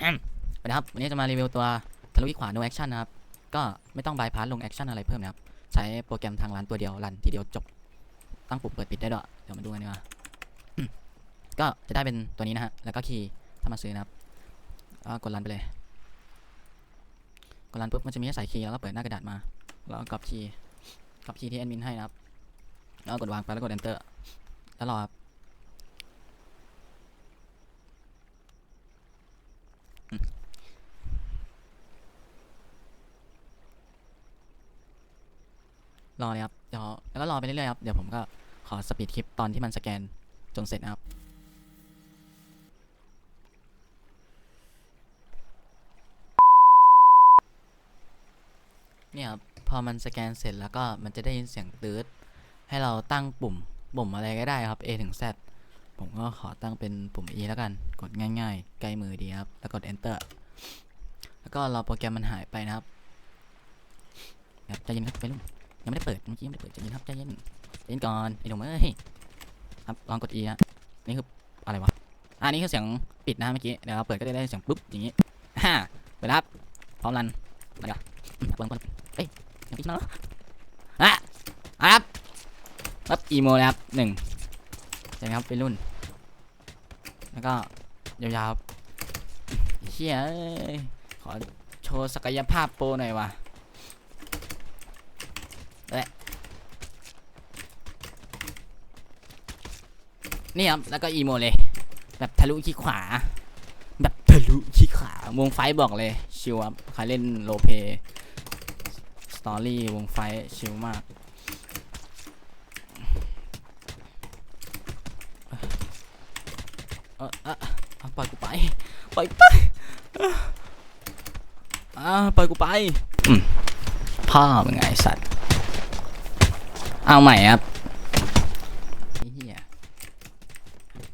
แอมสวัสดีครับวันนี้จะมารีวิวตัวทะลุที่ขวา no action นะครับ ก็ไม่ต้องบายพาสลงแอคชั่นอะไรเพิ่มนะครับ ใช้โปรแกรมทางร้านตัวเดียวรันทีเดียวจบ ตั้งปุ่มเปิดปิดได้ด้วย เดี๋ยวมาดูกันดีกว่าก็จะได้เป็นตัวนี้นะฮะ แล้วก็คีย์ถ้ามาซื้อนะครับก็กดรันไปเลย กดรันปุ๊บมันจะมีให้ใส่คีย์แล้วก็เปิดหน้ากระดาษมา แล้วก็ก๊อปคีย์ก๊อปคีย์ที่แอดมินให้นะครับ แล้วก็กดวางไปแล้วกด enter แล้วรอครับ รอเลยครับเดี๋ยวแล้วก็รอไปเรื่อยๆครับ เดี๋ยวผมก็ขอสปีดคลิปตอนที่มันสแกนจนเสร็จนะครับเนี่ยครับพอมันสแกนเสร็จแล้วก็มันจะได้ยินเสียงตืดให้เราตั้งปุ่มปุ่มอะไรก็ได้ครับ A ถึง Z ผมก็ขอตั้งเป็นปุ่ม E แล้วกัน กดง่ายๆ ใกล้มือดีครับ แล้วกด Enter แล้วก็รอโปรแกรมมันหายไปนะครับครับใจเย็นครับไปลุง ยังไม่ได้เปิดเมื่อกี้ยังไม่ได้เปิดใจเย็นครับใจเย็นใจเย็นก่อนไอ้หนุ่มเอ้ยครับลองกด E ฮะนี่คืออะไรวะอ่านี่คือเสียงปิดนะเมื่อกี้เดี๋ยวเราเปิดก็จะได้เสียงปุ๊บอย่างงี้ฮ่าเปิดครับพร้อมรันมาเดี๋ยวเปิดเปิดเฮ้ยยังปิดแล้วเหรออะอะครับปั๊บอีโมเลยครับหนึ่งใช่ไหมครับไปรุ่น แล้วก็ยาวๆครับเฮียขอโชว์ศักยภาพโปรหน่อยวะ นี่ครับ แล้วก็อีโมเลย แบบทะลุขี้ขวา แบบทะลุขี้ขวาวงไฟบอกเลย ชิลครับใครเล่นโลเปสตอรี่วงไฟชิลมากเออเออปล่อยกูไป ปล่อยไปอ่าปล่อยกูไปพ่อมึงไงสัตว์ เอาใหม่ครับไอ้เฮีย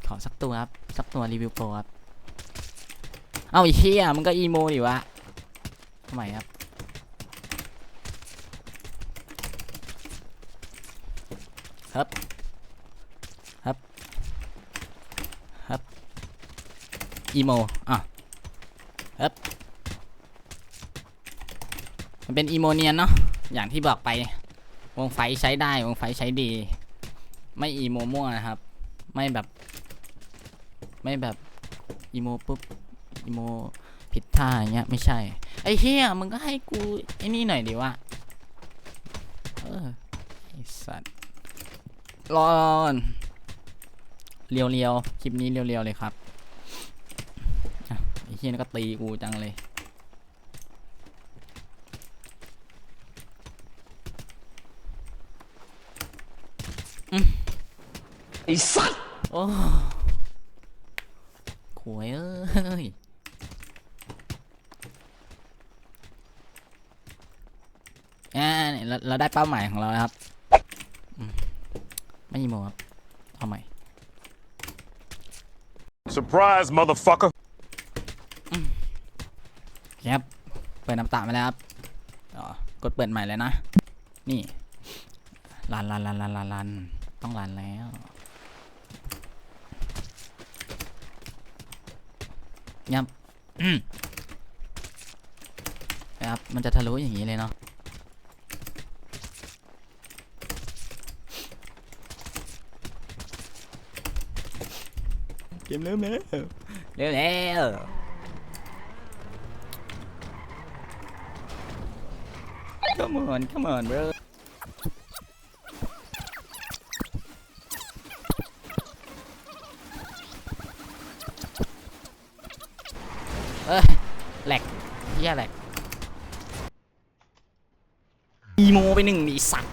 ขอสัก ตัวครับสักตัวรีวิวโปรครับเอาไอ้เฮียมึงก็อีโมดิวะเอาใหม่ครับครับครับครับอีโมอะครับมันเป็นอีโมเนียนเนาะอย่างที่บอกไป วงไฟใช้ได้วงไฟใช้ดี ไม่อีโมมั่วนะครับ ไม่แบบ ไม่แบบอีโมปุ๊บอีโมผิดท่าอย่างเงี้ยไม่ใช่ ไอ้เฮียมึงก็ให้กูไอ้นี่หน่อยดิวะเออไอ้สัตว์รอก่อนเรียวเรียวๆคลิปนี้เรียวเรียวๆเลยครับอะไอ้เฮียนี่ก็ตีกูจังเลยไอ้สัตว์โอ้ ขวยเอ้ยอ่าเนี่ยเราเราได้เป้าหมายของเราแล้วครับอืมไม่มีโมครับเอาใหม่ Surprise, motherfucker. ครับ เปิดน้ำตามาแล้วครับอ๋อกดเปิดใหม่เลยนะ นี่ลันลันลันลันลันลันต้องลันแล้ว ยับอืมนะครับ มันจะทะลุอย่างนี้เลยเนาะเกมเริ่มแล้วเร็วแล้ว Come on, come on, bro. เอ้ ยแหลกเฮียแหลกอีโมไปหนึ่งดิสัตว์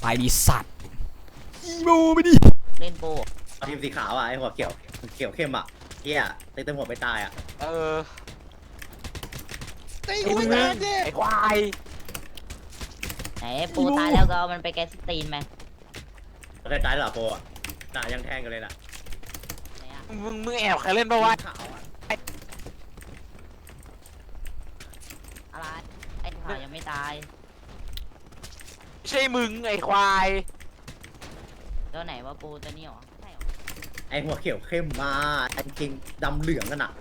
ไปดิสัตว์อีโมไปดิเล่นโปทีมสีขาวอะไอหัวเขียวเขียวเข้มอะเฮียตีเต็มหัวไปตายอะเออตีกูไม่ตายดิไอ้ควายไหนปูตายแล้วก็เอามันไปแกสตีนไหมแล้วใกล้ๆเหรอโปอะน่ะยังแทงกันเลยน่ะไหนอะ มึงมึงแอบใครเล่นปะวะขาวอะอะไรไอ้ข่าวยังไม่ตายไม่ใช่มึงไอ้ควายตัวไหนว่าปูตัวนี้หรอใช่หรอไออ้หัวเขียวเข้มมาไอ้จริงดำเหลืองกันอะ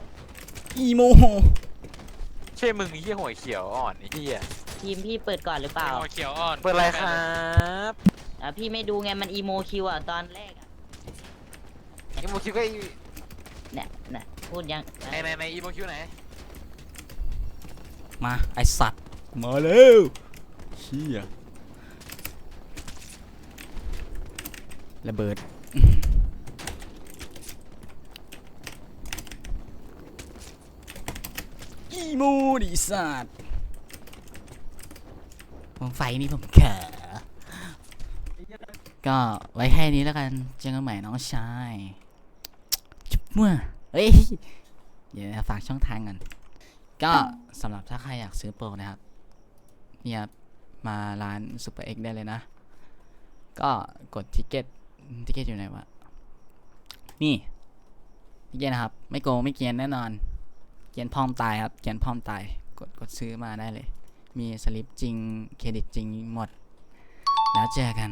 อีโมใช่มึงไอ้เหี้ยหัวเขียวอ่อนไอ้เหี้ยทีมพี่เปิดก่อนหรือเปล่าหัวเขียวอ่อนเปิดอะไรครับอะพี่ไม่ดูไงมันอีโมคิวอะตอนแรกอะ อีโมคิวก็เนี่ยน่ะพูดยังในในในอีโมคิวไหนมาไอสัตว์มาเร็วเชี่ยระเบิดอีโมดิสัตว์ผมไฟนี่ผมเขอก็ไว้แค่นี้แล้วกัน เจอกันใหม่น้องชายจุ๊บ มั่วเฮ้ย เดี๋ยวฝากช่องทางกัน ก็สำหรับถ้าใครอยากซื้อโปรนะครับ เนี่ยมาร้านซูเปอร์เอ็กได้เลยนะ ก็กดทิเก็ตทิเก็ตอยู่ไหนวะ นี่ทิเก็ตนะครับ ไม่โกงไม่เกียนแน่นอน เกียนพร้อมตายครับ เกียนพร้อมตาย กดกดซื้อมาได้เลย มีสลิปจริง เครดิตจริงหมด แล้วเจอกัน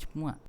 ชุบมั่ว